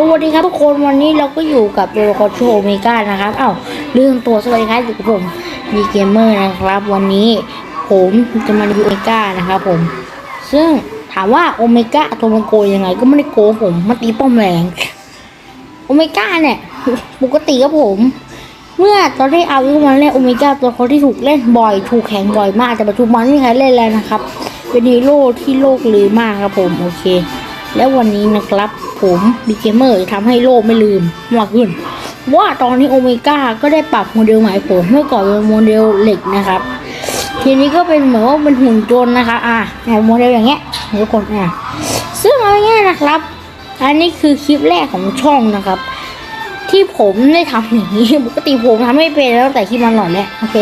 สวัสดีครับทุกคนวันนี้เราก็อยู่กับตัวละคโชเมกานะครับอ้าวเรื่องตัวสวัสดีครับอยู่กับผมมีเกมเมอร์นะครับ วันนี้ผมจะมารีวิวโอเมก้านะครับผม ซึ่งถามว่าโอเมก้าตัวมันโกยยังไง ก็ไม่ได้โกผมมันตีป้อมแรงโอเมก้าเนี่ยปกติครับผม เมื่อตอนที่เอาวิมันเล่นโอเมก้าตัวเขาที่ถูกเล่นบ่อย ถูกแข่งบ่อยมากแต่ปัจจุบันไม่มีใครเล่นแล้วนะครับ เป็นฮีโร่ที่โลกลืมมากครับผมโอเค แล้ววันนี้นะครับผมบีเกมเมอร์ทำให้โลกไม่ลืมมากขึ้น ว่าตอนนี้โอเมก้าก็ได้ปรับโมเดลใหม่ผมเมื่อก่อนเป็นโมเดลเหล็กนะครับ ทีนี้ก็เป็นเหมือนว่าเป็นหุ่นยนต์นะคะ อะโมเดลอย่างเงี้ยทุกคนอะซึ่งเอาง่ายนะครับ อันนี้คือคลิปแรกของช่องนะครับ ที่ผมได้ทำอย่างนี้ปกติผมทำไม่เป็นตั้งแต่คลิปมันหล่อนแล้วโอเค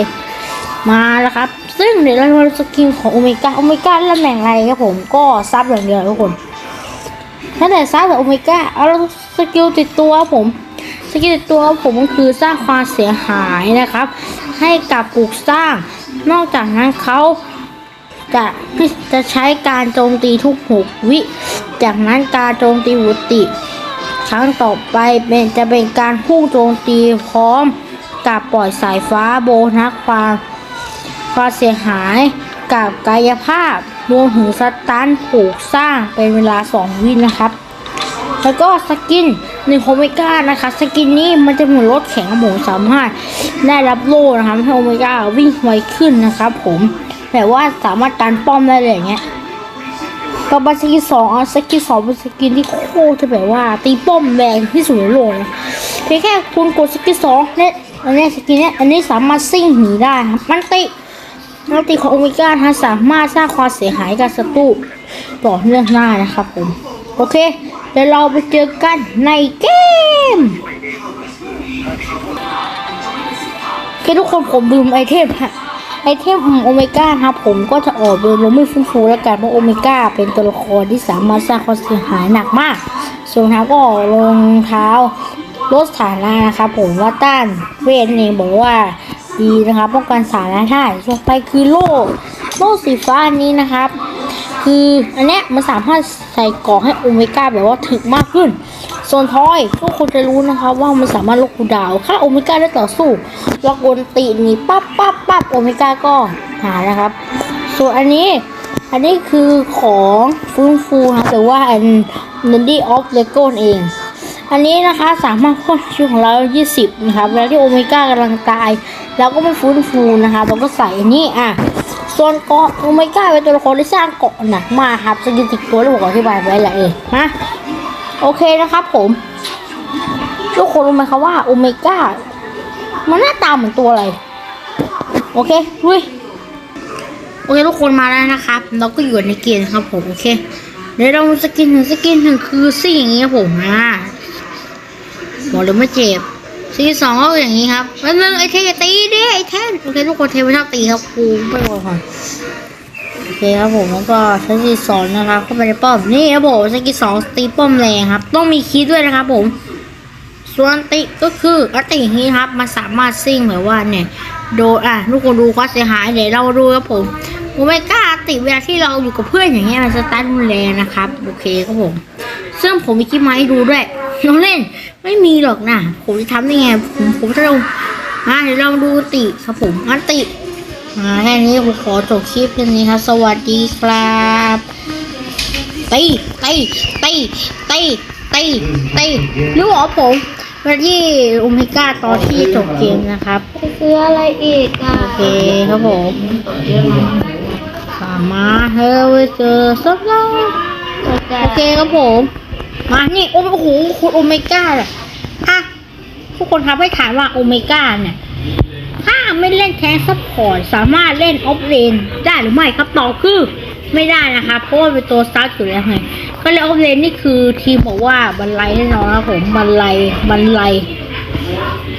มาแล้วครับ ซึ่งเดี๋ยวเรามาสกิลของโอเมก้าโอเมก้าตำแหน่งอะไรครับผมก็ซับอย่างเดียวทุกคน ตั้งแต่ซับกับโอเมก้าเอาสกิลติดตัวผมสกิลติดตัวผมก็คือสร้างความเสียหายนะครับ ให้กับปลูกสร้าง นอกจากนั้นเขาจะจะใช้การโจมตีทุกหกวิ จากนั้นการโจมตีปกติครั้งต่อไปเป็นจะเป็นการพุ่งโจมตีพร้อมกับปล่อยสายฟ้าโบนัสความความเสียหายกับกายภาพ รวมถึงสตันปลูกสร้างเป็นเวลา 2 วินะครับ แล้วก็สกินในโอเมก้านะคะสกินนี้มันจะเหมือนรถแข็งครับผมสามารถได้รับโล่นะครับให้โอเมก้าวิ่งไวขึ้นนะครับผมแต่ว่าสามารถตันป้อมได้เลยอย่างเงี้ยต่อไปสกินสองอะสกินสองเป็นสกินที่โคตรจะแบบว่า ตีป้อมแรงที่สุดในโลกเลยเพียงแค่คุณกดสกินสองเนี่ยอันนี้สกินเนี้ยอันนี้สามารถซิ่งหนีได้ครับมันติ มันติของโอเมก้าฮะสามารถสร้างความเสียหายกับศัตรูต่อเนื่องได้นะครับผม โอเค เดี๋ยวเราไปเจอกันในเกมโอเคทุกคนผมลืมไอเทมฮะไอเทมของโอเมก้าครับผมก็จะออกเป็นลมไม่ฟื้นฟูแล้วกันเพราะโอเมก้าเป็นตัวละครที่สามารถสร้างความเสียหายหนักมาก ส่วนเท้าก็รองเท้าลดสถานะนะครับผมว่าต้านเวทเองบอกว่า ดีนะครับป้องกันสารนะท่าต่อไปคือโล่โล่สีฟ้าอันนี้นะครับ คืออันเนี้ยมันสามารถใส่กราะให้โอเมก้าแบบว่าถึกมากขึ้นส่วนทอยทุกคนจะรู้นะครับว่ามันสามารถลดคูดาวน์ถ้าโอเมก้าได้ต่อสู้ล็อกกนตีนี่ปั๊บปั๊บปั๊บโอเมก้าก็หายนะครับ ส่วนอันนี้อันนี้คือของฟื้นฟูนะแต่ว่าอัน n a n d y of l e g o เอง อันนี้นะคะสามารถเพิ่มชีวิตของเรา 20 นะครับแล้วที่โอเมก้ากำลังตายแล้วก็ไม่ฟื้นฟูนะคะเราก็ใส่นนี้อะส่วนเกาะโอเมก้าเป็นตัวละครที่สร้างเกาะหนักมากครับสกิลติดตัวที่ผมอธิบายไว้แหละเองนะโอเคนะครับผมทุกคนรู้ไหมครับว่าโอเมก้ามันหน้าตาเหมือนตัวอะไร โอเคลุยโอเคทุกคนมาแล้วนะครับ เราก็อยู่ในเกมนครับผม โอเคเดี๋ยวเราสกินหนึ่งสกินหนึ่งคือสิ่งอย่างนี้ครับผมอ่า บอกเลยไม่เจ็บสกินสองก็อย่างนี้ครับแล้วนึงไอเทนอย่าตีดิไอเทนโอเคทุกคนเทนไม่ชอบตีครับครูไปบอกก่อนโอเคครับผมแล้วก็สกินสองนะครับเข้าไปในป้อมนี่ครับผมสกินสองตีป้อมแรงครับ ต้องมีคีย์ด้วยนะครับ ผม ส่วนติก็คืออติอย่างนี้ครับมันสามารถซิ่งแบบว่าเนี่ยโดนอะทุกคนดูความเสียหายเดี๋ยวเราดูครับผมโอเมก้าติเวลาที่เราอยู่กับเพื่อนอย่างเงี้ยมันจะตันรุนแรงนะครับ โอเคครับผม ซึ่งผมมีคลิปมาให้ดูด้วย น้องเล่น ไม่มีหรอกนะผมจะทำได้ไง ผมผมจะลงอะเดี๋ยวลองดูติครับผมอันติอ่าแค่นี้ผมขอจบคลิปแค่นี้ครับ สวัสดีครับตีตีตีตีตีตีรู้เหรอผมวันที่โอเมก้าตอนที่จบเกมนะครับซื้ออะไรอีกอะโอเคครับผมสามารถเฮลเจอสักแล้วโอเคครับผม มานี่โอ้โหคุณโอเมก้าอะอะทุกคนครับให้ถามว่าโอเมก้าเนี่ย ถ้าไม่เล่นแทงซัพพอร์ตสามารถเล่นออฟเลนได้หรือไม่ครับตอบคือไม่ได้นะครับเพราะว่าเป็นตัวสตาร์ทอยู่แล้วไงก็เลยออฟเลนนี่คือทีมบอกว่าบันไลแน่นอนครับผมบันไลบันไล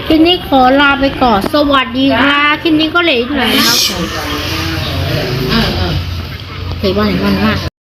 คลิปนี้ขอลาไปก่อน สวัสดีค่ะคลิปนี้ก็เลยหน่อยนะครับเฮ้ยว่าไหนวันมาก